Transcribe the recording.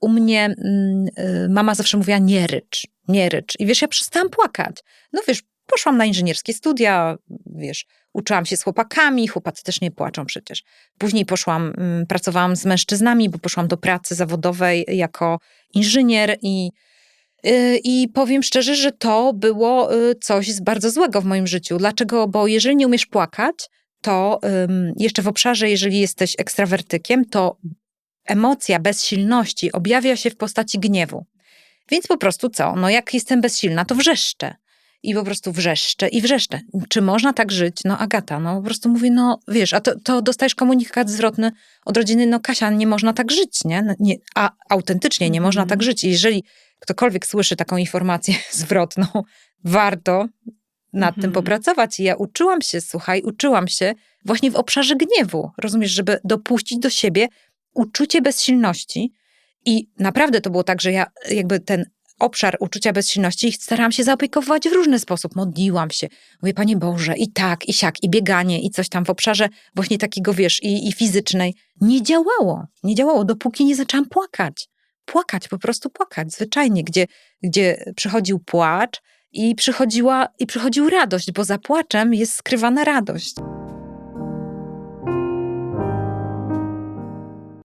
u mnie mm, y, mama zawsze mówiła nie rycz, nie rycz. I wiesz, ja przestałam płakać. No wiesz, poszłam na inżynierskie studia, wiesz, uczyłam się z chłopakami, chłopacy też nie płaczą przecież. Później poszłam, mm, pracowałam z mężczyznami, bo poszłam do pracy zawodowej jako inżynier i y, i powiem szczerze, że to było y, coś bardzo złego w moim życiu. Dlaczego? Bo jeżeli nie umiesz płakać, to jeszcze w obszarze, jeżeli jesteś ekstrawertykiem, to emocja bezsilności objawia się w postaci gniewu. Więc po prostu co? No jak jestem bezsilna, to wrzeszczę. I po prostu wrzeszczę i wrzeszczę. Czy można tak żyć? No Agata, no po prostu mówi, no wiesz, a to, to dostajesz komunikat zwrotny od rodziny, no Kasia, nie można tak żyć, nie? No, nie a autentycznie nie można tak mhm. żyć. I jeżeli ktokolwiek słyszy taką informację zwrotną, warto nad mhm. tym popracować. I ja uczyłam się, słuchaj, uczyłam się właśnie w obszarze gniewu. Rozumiesz, żeby dopuścić do siebie uczucie bezsilności. I naprawdę to było tak, że ja jakby ten obszar uczucia bezsilności starałam się zaopiekować w różny sposób. Modliłam się. Mówię, Panie Boże, i tak, i siak, i bieganie, i coś tam w obszarze właśnie takiego, wiesz, i, i fizycznej. Nie działało. Nie działało, dopóki nie zaczęłam płakać. Płakać, po prostu płakać, zwyczajnie, gdzie, gdzie przychodził płacz i przychodziła, i przychodził radość, bo za płaczem jest skrywana radość.